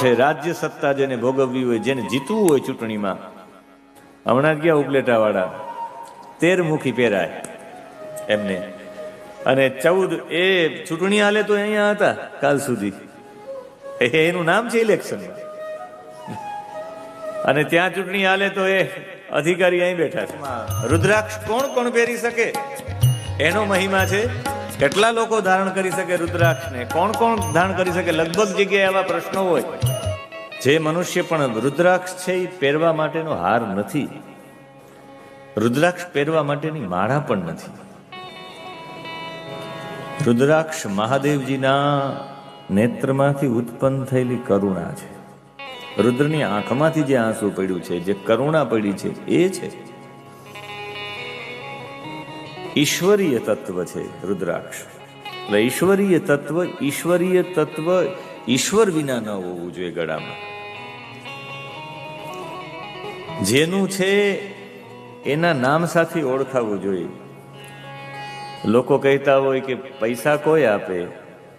છે રાજ્ય સત્તા જેને ભોગવવી હોય, જેને જીતવું હોય ચૂંટણીમાં, હમણાં ગયા ઉપલેટા વાળા તેર મુખી પહેરાય એમને. અને ચૌદ, એ ચૂંટણી હાલે તો અહીંયા હતા કાલ સુધી. એનું નામ છે ઇલેક્શનમાં અને ત્યાં ચૂંટણી હાલે તો એ અધિકારી અહીં બેઠા છે. રુદ્રાક્ષ કોણ કોણ પહેરી શકે? એનો મહિમા છે કેટલા લોકો ધારણ કરી શકે રુદ્રાક્ષને? કોણ કોણ ધારણ કરી શકે? લગભગ જગ્યાએ આવા પ્રશ્નો હોય. જે મનુષ્ય પણ રુદ્રાક્ષ છે એ પહેરવા માટેનો હાર નથી. રુદ્રાક્ષ પહેરવા માટેની માળા પણ નથી. રુદ્રાક્ષ મહાદેવજીના નેત્રમાંથી ઉત્પન્ન થયેલી કરુણા છે. રુદ્રની આંખમાંથી જે આંસુ પડ્યું છે, જે કરુણા પડી છે, એ છે. ઈશ્વરીય તત્વ છે, રુદ્રાક્ષ. એટલે ઈશ્વરીય તત્વ ઈશ્વરીય તત્વ, ઈશ્વર વિના ન હોવું જોઈએ ગળામાં. જેનું છે, એના નામ સાથે ઓળખાવવું જોઈએ. લોકો કહેતા હોય કે પૈસા કોઈ આપે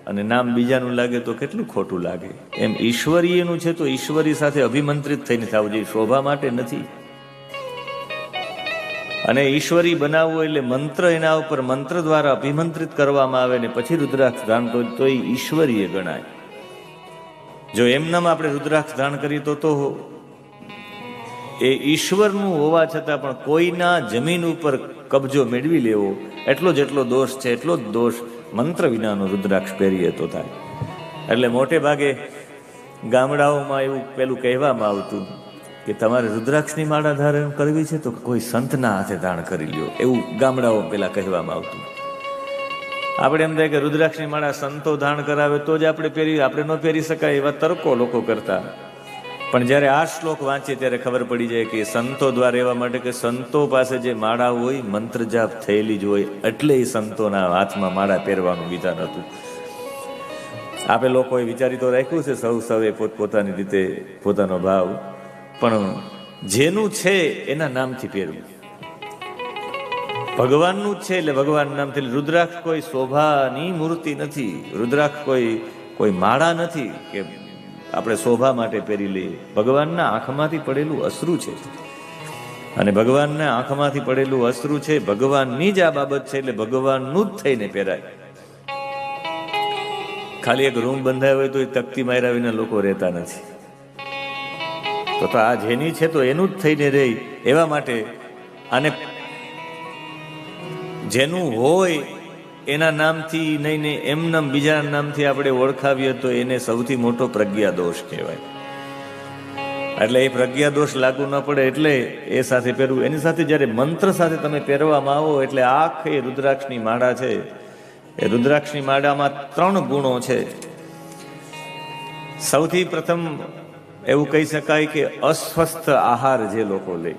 અને નામ બીજાનું લાગે તો કેટલું ખોટું લાગે. એમ ઈશ્વરીયનું છે તો ઈશ્વરી સાથે અભિમંત્રિત થઈને થવું જોઈએ. શોભા માટે નથી. અને ઈશ્વરી બનાવવું એટલે મંત્ર એના ઉપર મંત્ર દ્વારા અભિમંત્રિત કરવામાં આવે ને પછી રુદ્રાક્ષ દાન કરીએ તો એ ઈશ્વરીય ગણાય. જો એમનામ આપણે રુદ્રાક્ષ ધારણ કરીએ તો તો એ ઈશ્વરનું હોવા છતાં પણ કોઈના જમીન ઉપર કબજો મેળવી લેવો, એટલો જેટલો દોષ છે એટલો જ દોષ મંત્ર વિનાનો રુદ્રાક્ષ પહેરીએ તો થાય. એટલે મોટે ભાગે ગામડાઓમાં એવું પેલું કહેવામાં આવતું કે તમારે રુદ્રાક્ષની માળા ધારણ કરવી છે તો કોઈ સંતના હાથે ધારણ કરી લ્યો. એવું ગામડાઓ પેલા કહેવામાં આવતું. આપણે એમ થાય કે રુદ્રાક્ષની માળા સંતો ધારણ કરાવે તો જ આપણે પહેરી, આપણે ન પહેરી શકાય એવા તર્કો લોકો કરતા. પણ જ્યારે આ શ્લોક વાંચીએ ત્યારે ખબર પડી જાય કે સંતો દ્વારા એવા માટે કે સંતો પાસે જે માળા હોય મંત્ર જાપ થયેલી જ હોય, એટલે એ સંતોના હાથમાં માળા પહેરવાનું વિધાન હતું. આપણે લોકોએ વિચારી તો રાખ્યું છે, સૌ સૌએ પોતપોતાની રીતે પોતાનો ભાવ પણ જેનું છે એના નામથી પહેરવું ભગવાનનું છે એટલે ભગવાન નામથી રુદ્રાક્ષ કોઈ શોભાની મૂર્તિ નથી. રુદ્રાક્ષ કોઈ કોઈ માળા નથી કે આપણે શોભા માટે પહેરી લઈએ. ભગવાનના આંખમાંથી પડેલું અશ્રુ છે. અને ભગવાનના આંખમાંથી પડેલું અશ્રુ છે, ભગવાનની જ આ બાબત છે એટલે ભગવાનનું જ થઈને પહેરાય. ખાલી એક રૂમ બંધાયો હોય તો એ તકતી માર્યા વિના લોકો રહેતા નથી. તો તો આ જેની છે તો એનું જ થઈને રહે એવા માટે. આને જેનું હોય એના નામથી નહીં ને એમના બીજા નામથી આપણે ઓળખાવીએ તો એને સૌથી મોટો પ્રજ્ઞા દોષ કહેવાય. એટલે એ પ્રજ્ઞા દોષ લાગુ ન પડે એટલે એ સાથે પહેરવું. એની સાથે જ્યારે મંત્ર સાથે તમે પહેરવામાં આવો એટલે આખી રુદ્રાક્ષની માળા છે. એ રુદ્રાક્ષની માળામાં ત્રણ ગુણો છે. સૌથી પ્રથમ એવું કહી શકાય કે અસ્વસ્થ આહાર જે લોકો લે.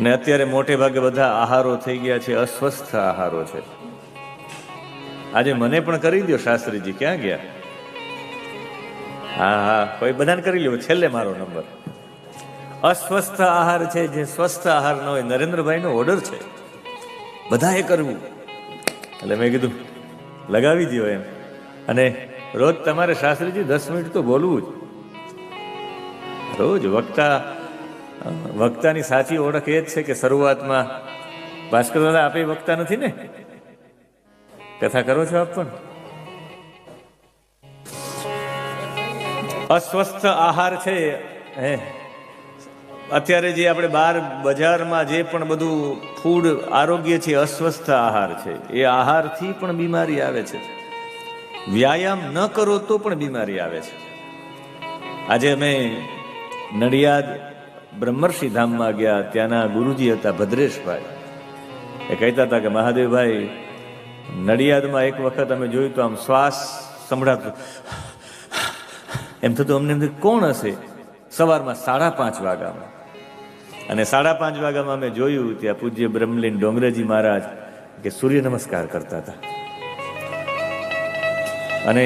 ને અત્યારે મોટે ભાગે બધા આહારો થઈ ગયા છે, અસ્વસ્થ આહારો છે. આજે મને પણ કરી દો શાસ્ત્રીજી, ક્યાં ગયા? હા હા, કોઈ બધાને કરી લ્યો, છેલ્લે મારો નંબર. અસ્વસ્થ આહાર છે, જે સ્વસ્થ આહાર ન હોય, નરેન્દ્રભાઈનો ઓર્ડર છે. બધાએ કરવું. એટલે મેં કીધું, લગાવી દો એમ. અને રોજ તમારે શાસ્ત્રીજી દસ મિનિટ તો બોલવું જ. રોજ વક્તા વક્તાની સાચી ઓળખ એ જ છે કે શરૂઆતમાં, ભાસ્કર દાદા, આપે વક્તા નથી ને? કથા કરો છો આપ પણ? અસ્વસ્થ આહાર છે, હે. અત્યારે જે આપણે બહાર બજારમાં જે પણ બધું ફૂડ આરોગ્ય છે, અસ્વસ્થ આહાર છે. એ આહારથી પણ બીમારી આવે છે. વ્યાયામ ન કરો તો પણ બીમારી આવે છે. આજે અમે નડિયાદ બ્રહ્મર્ષિ ધામમાં ગયા, ત્યાંના ગુરુજી હતા ભદ્રેશભાઈ. એ કહેતા હતા કે, મહાદેવભાઈ, નડિયાદમાં એક વખત અમે જોયું તો આમ શ્વાસ સંભળાતો. એમ થતું અમને કોણ હશે? સવારમાં સાડા પાંચ વાગ્યામાં. અને સાડા પાંચ વાગ્યામાં અમે જોયું, ત્યાં પૂજ્ય બ્રહ્મલીન ડોંગરેજી મહારાજ કે સૂર્ય નમસ્કાર કરતા હતા. અને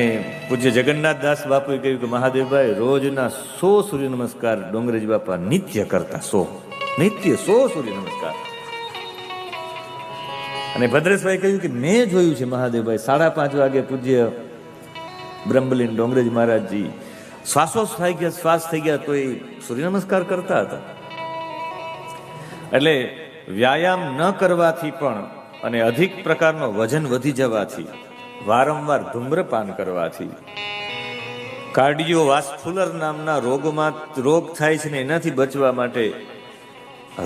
પૂજ્ય જગન્નાથ દાસ બાપુએ કહ્યું કે મહાદેવભાઈ, રોજના સો સૂર્ય નમસ્કાર ડોંગરેજ બાપા નિત્ય કરતા સો. નિત્ય સો સૂર્ય નમસ્કાર અને ભદ્રેશભાઈ કહ્યું કે મેં જોયું છે મહાદેવભાઈ, સાડા પાંચ વાગે પૂજ્ય બ્રહ્મલીન ડોંગરેજ મહારાજજી શ્વાસોશ થઈ ગયા, શ્વાસ થઈ ગયા, તો એ સૂર્ય નમસ્કાર કરતા હતા. એટલે વ્યાયામ ન કરવાથી પણ અને અધિક પ્રકારનો વજન વધી જવાથી વારંવાર ધૂમ્રપાન કરવાથી. કાર્ડિયો વાસ્ફુલર નામના રોગમાં રોગ થાય છે ને એનાથી બચવા માટે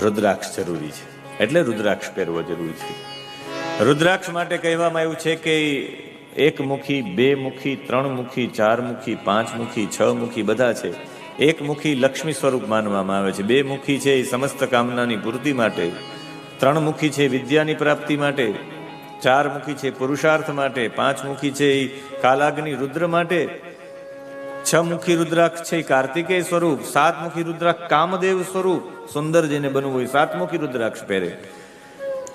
રુદ્રાક્ષ જરૂરી છે. એટલે રુદ્રાક્ષ પહેરવો જરૂરી છે. રુદ્રાક્ષ માટે કહેવામાં આવ્યું છે કે એક મુખી, બે મુખી, ત્રણ મુખી, ચાર મુખી, પાંચ મુખી, છ મુખી બધા છે. એક મુખી લક્ષ્મી સ્વરૂપ માનવામાં આવે છે. બે મુખી છે એ સમસ્ત કામનાની પૂર્તિ માટે, ત્રણ મુખી છે વિદ્યાની પ્રાપ્તિ માટે ચાર મુખી છે પુરુષાર્થ માટે પાંચ મુખી છે એ કાલાગ્નિ રુદ્ર માટે છ મુખી રુદ્રાક્ષ છે કાર્તિકેય સ્વરૂપ સાત મુખી રુદ્રાક્ષ કામદેવ સ્વરૂપ, સુંદર જેને બનવું હોય સાત મુખી રુદ્રાક્ષ પહેરે.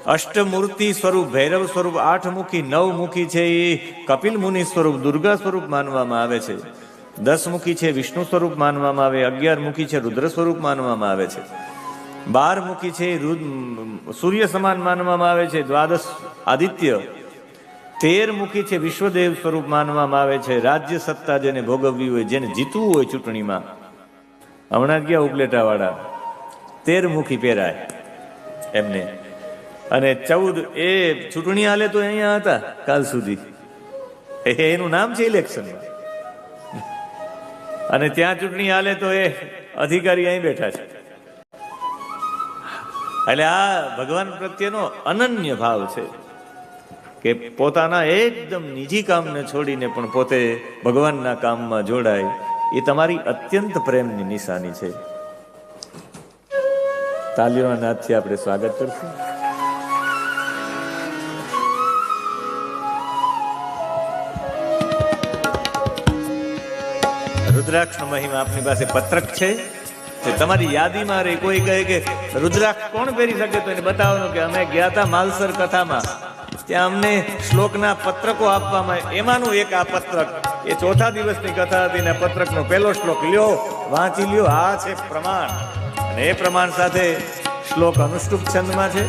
અષ્ટમૂર્તિ સ્વરૂપ, ભૈરવ સ્વરૂપ આઠ મુખી નવ મુખી છે એ કપિલ મુનિ સ્વરૂપ, દુર્ગા સ્વરૂપ માનવામાં આવે છે. દસ મુખી છે વિષ્ણુ સ્વરૂપ માનવામાં આવે અગિયાર મુખી છે રુદ્ર સ્વરૂપ માનવામાં આવે છે. બાર મુખી છે સૂર્ય સમાન માનવામાં આવે છે, દ્વાદશ આદિત્ય. તેર મુખી છે, વિશ્વદેવ સ્વરૂપ માનવામાં આવે છે. રાજ્ય સત્તા જેને ભોગવવી હોય, જેને જીતવું હોય ચૂંટણીમાં. હમણાં ગયા ઉપલેટા વાળા તેર મુખી પહેરાય એમને. અને ચૌદ એ ચૂંટણી હાલે તો અહીંયા હતા, કાલ સુધી. એનું નામ છે ઇલેક્શનમાં અને ત્યાં ચૂંટણી હાલે તો એ અધિકારી અહીં બેઠા છે. એટલે આ ભગવાન પ્રત્યેનો અનન્ય ભાવ છે કે પોતાના એકદમ નિજી કામને છોડીને પણ પોતે ભગવાનના કામમાં જોડાય, એ તમારી અત્યંત પ્રેમની નિશાની છે. તાલીઓના નાદથી આપણે સ્વાગત કરશું. રુદ્રાક્ષ મહિમા આપની પાસે પત્રક છે. તમારી યાદીમાં રે કોઈ કહે કે, રુદ્રાક્ષ કોણ પહેરી શકે? તો એને બતાવવાનું કે અમે ગયા હતા માલસર કથામાં. ત્યાં અમને શ્લોકના પત્રકો આપવામાં એમાંનું એક આ પત્રક, એ ચોથા દિવસની કથા હતી ને પત્રકનો પહેલો શ્લોક, લ્યો, વાંચી લ્યો, આ છે પ્રમાણ. અને એ પ્રમાણ સાથે શ્લોક અનુષ્ટુપ છંદમાં છે.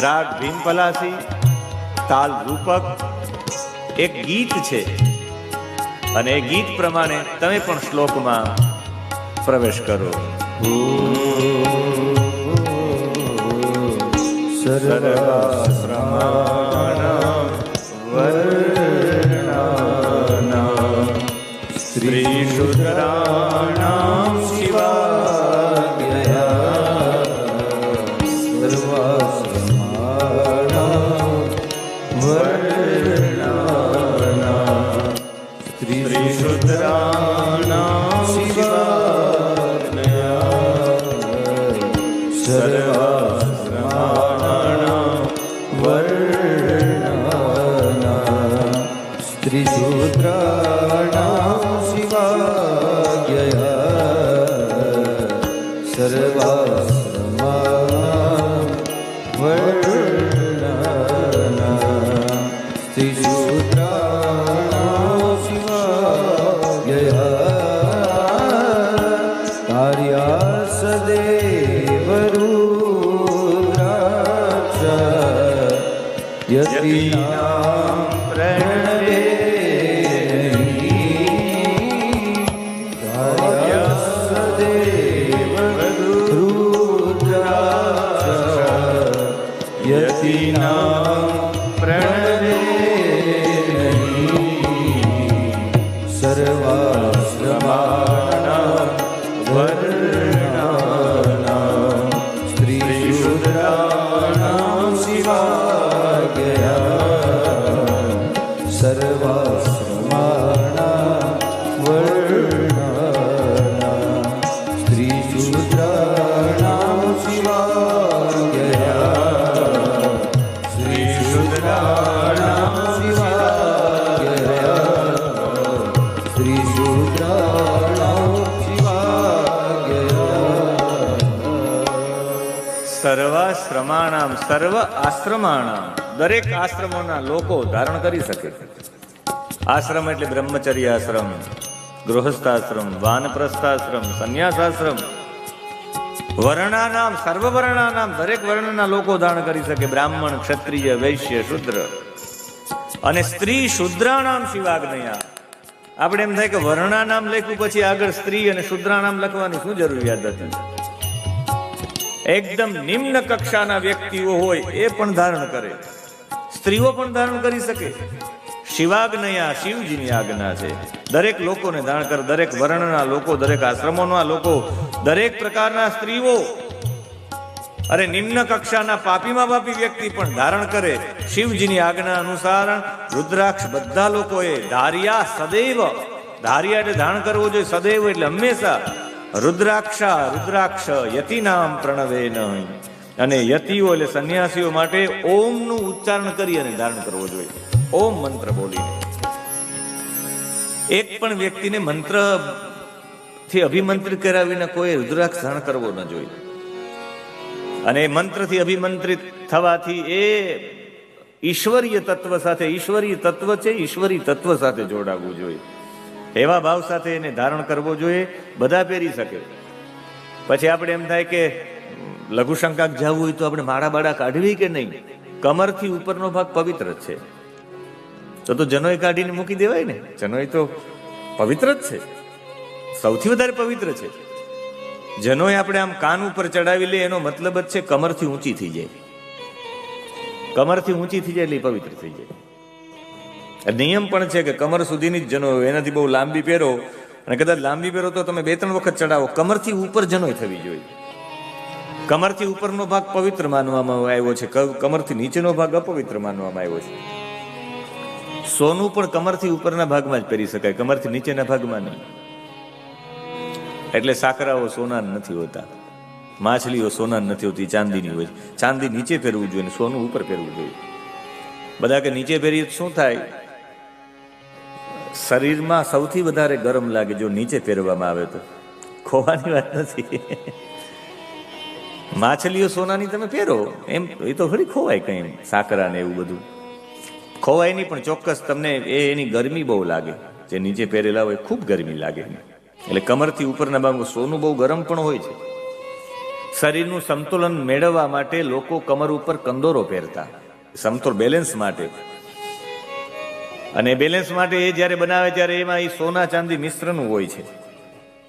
રાગ ભીમ પલાસી તાલ રૂપક, એક ગીત છે. અને એ ગીત પ્રમાણે તમે પણ શ્લોકમાં પ્રવેશ કરો. શ્રી સ્ત્રીશુદ્રાણામ સ્ત્રીશૂદ્રાણામ સર્વાશ્રમાણામ સર્વ આશ્રમાણામ. દરેક આશ્રમોના લોકો ધારણ કરી શકે. આશ્રમ એટલે બ્રહ્મચર્ય આશ્રમ, ગૃહસ્થાશ્રમ, વાનપ્રસ્થાશ્રમ, સંન્યાસાશ્રમ. વર્ણાનામ સર્વ વર્ણાનામ દરેક વર્ણના લોકો ધારણ કરી શકે. બ્રાહ્મણ, ક્ષત્રિય, વૈશ્ય, શુદ્ર. અને સ્ત્રી શુદ્રાણામ શિવાગ્નયા આપણે એમ થાય કે વર્ણાનામ લખ્યું પછી આગળ સ્ત્રી અને શુદ્રા નામ લખવાની શું જરૂરિયાત હતી? એકદમ નિમ્ન કક્ષાના વ્યક્તિઓ હોય એ પણ ધારણ કરે. સ્ત્રીઓ પણ ધારણ કરી શકે. શિવાજ્ઞયા શિવજીની આજ્ઞા છે. દરેક લોકોને ધારણ કરે. દરેક વર્ણના લોકો, દરેક આશ્રમોના લોકો, દરેક પ્રકારના સ્ત્રીઓ. અરે નિમ્ન કક્ષાના પાપીમાં પાપી વ્યક્તિ પણ ધારણ કરે. શિવજીની આજ્ઞા અનુસાર રુદ્રાક્ષ બધા લોકોએ ધાર્યા સદૈવ. ધાર્યા એટલે ધારણ કરવું જોઈએ સદૈવ એટલે હંમેશા. રુદ્રાક્ષા, રુદ્રાક્ષ યતિ નામ પ્રણવે નહીં અને યતિઓ એટલે સંન્યાસીઓ માટે ઓમનું ઉચ્ચારણ કરી અને ધારણ કરવો જોઈએ. ઓમ મંત્ર બોલીને. એક પણ વ્યક્તિને મંત્રથી અભિમંત્રિત કર્યા વિના કોઈ રુદ્રાક્ષ ધારણ કરવો ન જોઈએ. અને મંત્રથી અભિમંત્રિત થવાથી એ ઈશ્વરીય તત્વ સાથે, ઈશ્વરીય તત્વ છે ઈશ્વરી તત્વ સાથે જોડાવવું જોઈએ. એવા ભાવ સાથે એને ધારણ કરવો જોઈએ, બધા પહેરી શકે. પછી આપણે એમ થાય કે લઘુશંકાક જવું હોય તો આપણે માળા બાળા કાઢવી કે નહીં? કમરથી ઉપરનો ભાગ પવિત્ર જ છે. તો તો જનોય કાઢીને મૂકી દેવાય ને? જનોય તો પવિત્ર જ છે. સૌથી વધારે પવિત્ર છે. જનોય આપણે આમ કાન ઉપર ચડાવી લે એનો મતલબ જ છે કમરથી ઊંચી થઈ જાય. કમરથી ઊંચી થઈ જાય એટલે પવિત્ર થઈ જાય. નિયમ પણ છે કે કમર સુધીની જ જનો એનાથી બહુ લાંબી પહેરો અને કદાચ લાંબી પહેરો તો તમે બે ત્રણ વખત ચડાવો કમરથી ઉપર જનોય થવી જોઈએ. કમરથી ઉપરનો ભાગ પવિત્ર માનવામાં આવ્યો છે. કમરથી નીચેનો ભાગ અપવિત્ર માનવામાં આવ્યો છે. સોનું પણ કમરથી ઉપરના ભાગમાં જ પહેરી શકાય. કમરથી નીચેના ભાગમાં નહીં. એટલે સાકરાઓ સોના નથી હોતા. માછલીઓ સોના નથી હોતી. ચાંદીની હોય ચાંદી નીચે પહેરવું જોઈએ સોનું ઉપર પહેરવું જોઈએ. બધા કે નીચે પહેરીએ શું થાય? શરીરમાં સૌથી વધારે ગરમ લાગે જો નીચે પહેરવામાં આવે તો. ખોવાની વાત નથી. માછલીઓ સોનાની તમે પહેરો, એમ એ તો થોડી ખોવાય કઈ સાકરા ને એવું બધું. ખોવાય નહીં પણ ચોક્કસ તમને એ એની ગરમી બહુ લાગે. જે નીચે પહેરેલા હોય ખૂબ ગરમી લાગે એટલે કમરથી ઉપરના ભાગમાં સોનું બહુ ગરમ પણ હોય છે. શરીરનું સંતુલન મેળવવા માટે લોકો કમર ઉપર કંદોરો પહેરતા. સમતોલ બેલેન્સ માટે. અને બેલેન્સ માટે એ જ્યારે બનાવે ત્યારે એમાં એ સોના ચાંદી મિશ્રનું હોય છે.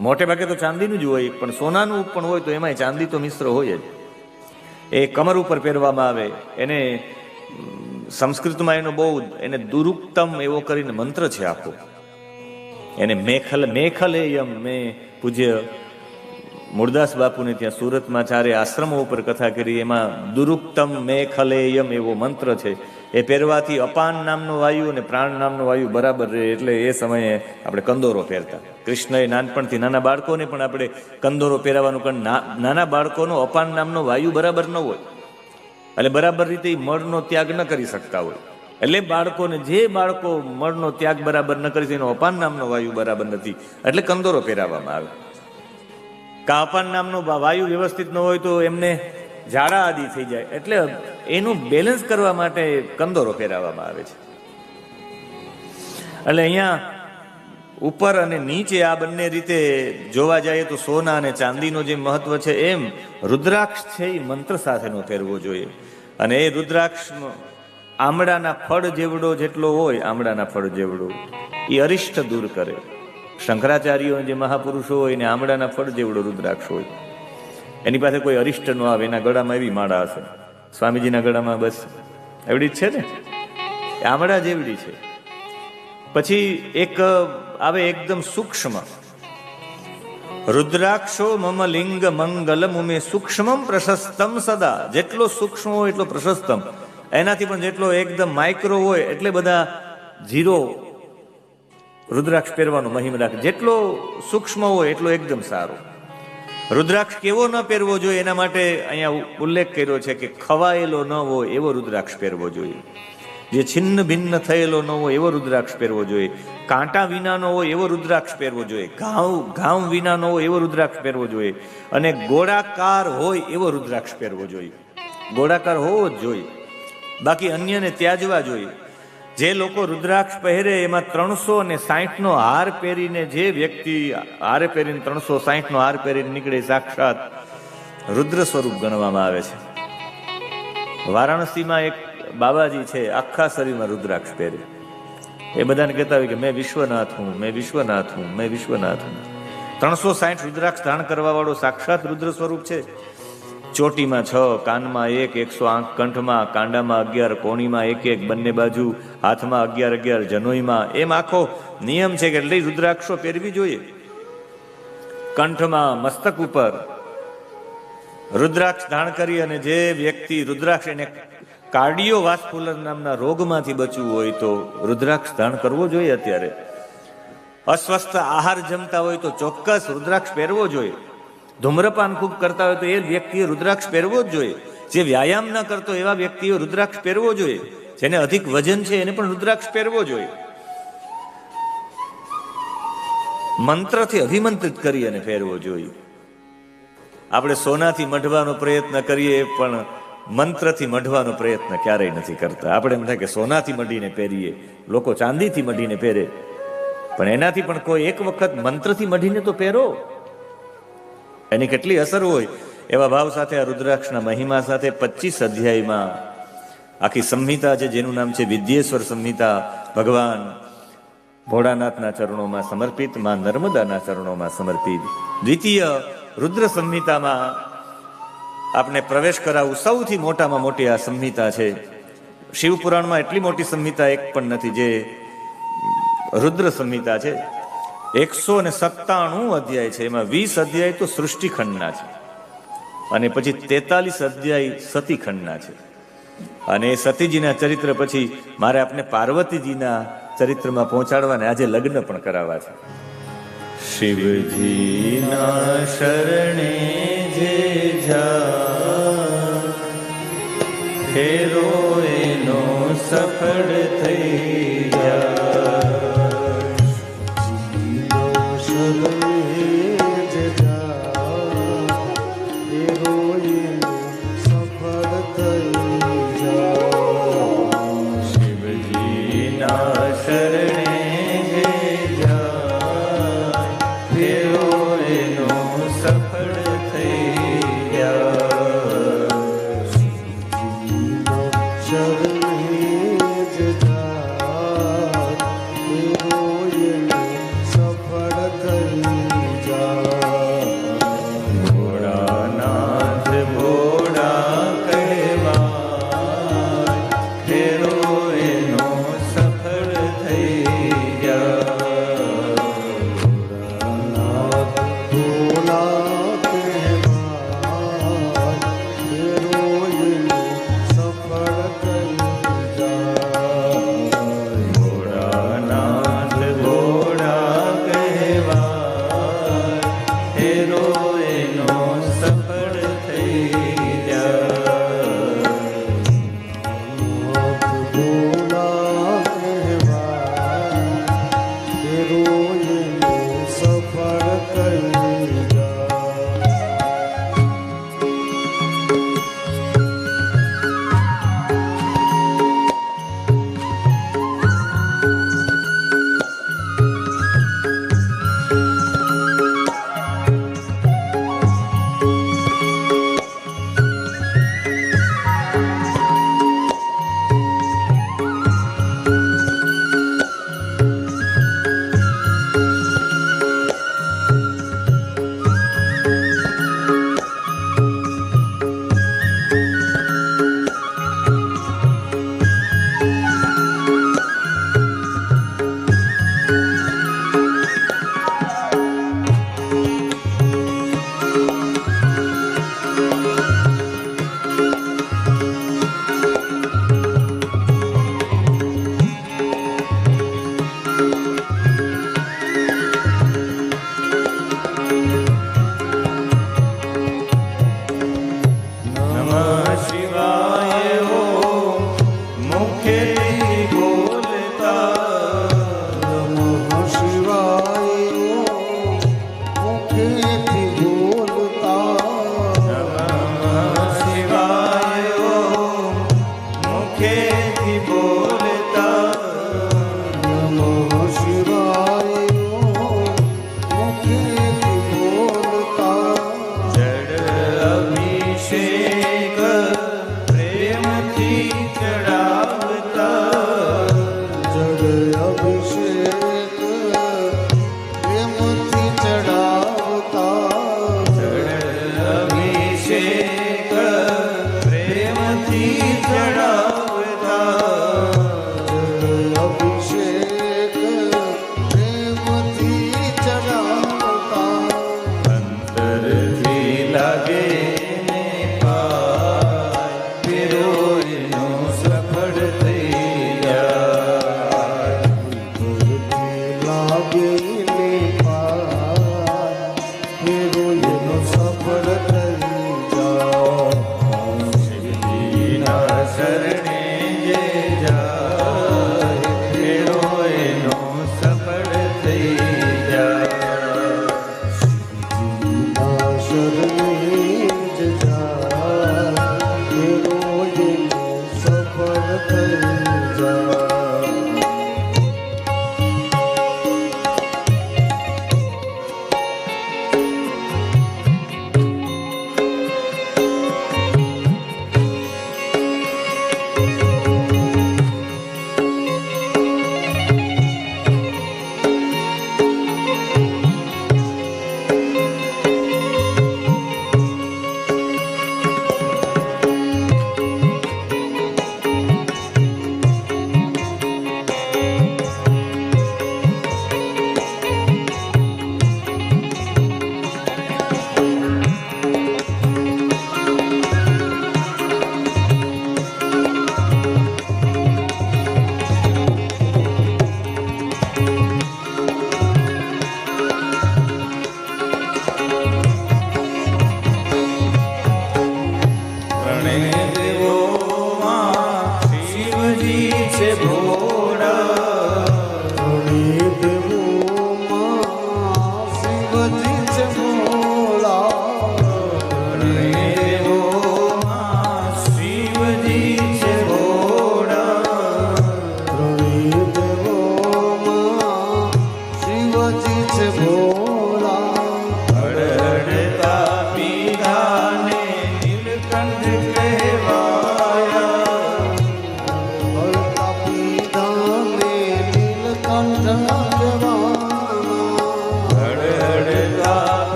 મોટે ભાગે તો ચાંદીનું જ હોય, પણ સોનાનું પણ હોય તો એમાં ચાંદી તો મિશ્ર હોય જ. એ કમર ઉપર પહેરવામાં આવે, એને સંસ્કૃતમાં એનો બહુ, એને દુરુક્તમ એવો કરીને મંત્ર છે આખો. એને મેખલ, મેખલેયમ મેં પૂજ્ય મુરદાસ બાપુને ત્યાં સુરતમાં ચારે આશ્રમો ઉપર કથા કરી, એમાં દુરુક્તમ મેખલેયમ એવો મંત્ર છે. એ પહેરવાથી અપાન નામનો વાયુ અને પ્રાણ નામનો વાયુ બરાબર રહે એટલે એ સમયે આપણે કંદોરો પહેરતા. કૃષ્ણએ નાનપણથી નાના બાળકોને પણ આપણે કંદોરો પહેરાવાનું કારણ નાના બાળકોનો અપાન નામનો વાયુ બરાબર ન હોય. એટલે બરાબર રીતે મળનો ત્યાગ ન કરી શકતા હોય. એટલે બાળકોને જે બાળકો મળનો ત્યાગ બરાબર ન કરી એનો અપાન નામનો વાયુ બરાબર નથી. એટલે કંદોરો પહેરાવવામાં આવે. કા અપાન નામનો વાયુ વ્યવસ્થિત ન હોય તો એમને ઝાડા આદિ થઈ જાય. એટલે એનું બેલેન્સ કરવા માટે કંદોરો પહેરાવવામાં આવે છે. એટલે અહીંયા ઉપર અને નીચે આ બંને રીતે જોવા જઈએ તો સોના અને ચાંદીનો જે મહત્વ છે એમ રુદ્રાક્ષ છે એ મંત્ર સાથેનો પહેરવો જોઈએ. અને એ રુદ્રાક્ષ આમળાના ફળ જેવડો જેટલો હોય આમળાના ફળ જેવડો એ અરિષ્ટ દૂર કરે. શંકરાચાર્યો જે મહાપુરુષો હોય ને આમળાના ફળ જેવડો રુદ્રાક્ષ હોય. એની પાસે કોઈ અરિષ્ટ ન આવે, એના ગળામાં એવી માળા હશે. સ્વામીજીના ગળામાં બસ. એવડી જ છે ને? આમળા જેવડી છે. પછી એક આવે એકદમ સૂક્ષ્મ. રુદ્રાક્ષો મમ લિંગ મંગલ મુમે સૂક્ષ્મમ પ્રશસ્તમ સદા. જેટલો સૂક્ષ્મ હોય એટલો પ્રશસ્તમ. એનાથી પણ જેટલો એકદમ માઇક્રો હોય એટલે બધા ઝીરો રુદ્રાક્ષ પહેરવાનો મહિમ રાખે. જેટલો સૂક્ષ્મ હોય એટલો એકદમ સારો. રુદ્રાક્ષ કેવો ન પહેરવો જોઈએ? એના માટે અહીંયા ઉલ્લેખ કર્યો છે કે ખવાયેલો ન હોય એવો રુદ્રાક્ષ પહેરવો જોઈએ. જે છિન્ન ભિન્ન થયેલો ન હોય એવો રુદ્રાક્ષ પહેરવો જોઈએ. કાંટા વિનાનો હોય એવો રુદ્રાક્ષ પહેરવો જોઈએ. ઘાવ ઘાવ વિનાનો હોય એવો રુદ્રાક્ષ પહેરવો જોઈએ. અને ગોળાકાર હોય એવો રુદ્રાક્ષ પહેરવો જોઈએ. ગોળાકાર હોવો જ જોઈએ. બાકી અન્યને ત્યાજવા જોઈએ. જે લોકો રુદ્રાક્ષ પહેરે, એમાં ત્રણસો નો હાર પહેરીને જે વ્યક્તિ હારે પહેરીને ત્રણસો સાહીઠ નો હાર પહેરીને નીકળે, સાક્ષાત રુદ્ર સ્વરૂપ ગણવામાં આવે છે. વારાણસીમાં એક બાબાજી છે, આખા શરીરમાં રુદ્રાક્ષ પહેરે. એ બધાને કહેતા હોય કે મેં વિશ્વનાથ હું, મેં વિશ્વનાથ હું, મેં વિશ્વનાથ હું. ત્રણસો સાહીઠ રુદ્રાક્ષ ધારણ કરવા વાળો સાક્ષાત રુદ્ર સ્વરૂપ છે. ચોટીમાં છ, કાનમાં એક, એકસો આંખ કંઠમાં, કાંડામાં અગિયાર, કોણીમાં એક એક, બંને બાજુ, હાથમાં અગિયાર અગિયાર, જનોઈમાં એમ આખો નિયમ છે કે એટલી રુદ્રાક્ષો પહેરવી જોઈએ. કંઠમાં મસ્તક ઉપર રુદ્રાક્ષ ધારણ કરી અને જે વ્યક્તિ રુદ્રાક્ષ એને કાર્ડિયો વાસ્કુલર નામના રોગમાંથી બચવું હોય તો રુદ્રાક્ષ ધારણ કરવો જોઈએ અત્યારે. અસ્વસ્થ આહાર જમતા હોય તો ચોક્કસ રુદ્રાક્ષ પહેરવો જોઈએ. ધૂમ્રપાન ખૂબ કરતા હોય તો એ વ્યક્તિએ રુદ્રાક્ષ પહેરવો જ જોઈએ. જે વ્યાયામ ન કરતો એવા વ્યક્તિએ રુદ્રાક્ષ પહેરવો જોઈએ. જેને અધિક વજન છે એને પણ રુદ્રાક્ષ પહેરવો જોઈએ. મંત્રથી અભિમંત્રિત કરી અને ફેરવો જોઈએ. આપણે સોનાથી મઢવાનો પ્રયત્ન કરીએ પણ મંત્રથી મઢવાનો પ્રયત્ન ક્યારેય નથી કરતા. આપણે એમ થાય કે સોનાથી મઢીને પહેરીએ. લોકો ચાંદીથી મઢીને પહેરે. પણ એનાથી પણ કોઈ એક વખત મંત્રથી મઢીને તો પહેરો. એની કેટલી અસર હોય એવા ભાવ સાથે આ રુદ્રાક્ષના મહિમા સાથે પચીસ અધ્યાયમાં આખી સંહિતા છે જેનું નામ છે વિદ્યેશ્વર સંહિતા ભગવાન ભોળાનાથના ચરણોમાં સમર્પિત, માં નર્મદાના ચરણોમાં સમર્પિત. દ્વિતીય રુદ્ર સંહિતામાં આપને પ્રવેશ કરાવવું સૌથી મોટામાં મોટી આ સંહિતા છે. શિવપુરાણમાં એટલી મોટી સંહિતા એક પણ નથી, જે રુદ્ર સંહિતા છે. એકસો ને સત્તાણું અધ્યાય છે. એમાં વીસ અધ્યાય તો સૃષ્ટિખંડના છે. અને પછી તેતાલીસ અધ્યાય સતીખંડના છે. અને સતીજીના ચરિત્ર પછી મારે આપને પાર્વતીજીના ચરિત્રમાં પહોંચાડવાને આજે લગ્ન પણ કરાવવા છે. શિવજીના શરણે જે જા એનો સફળ થઈ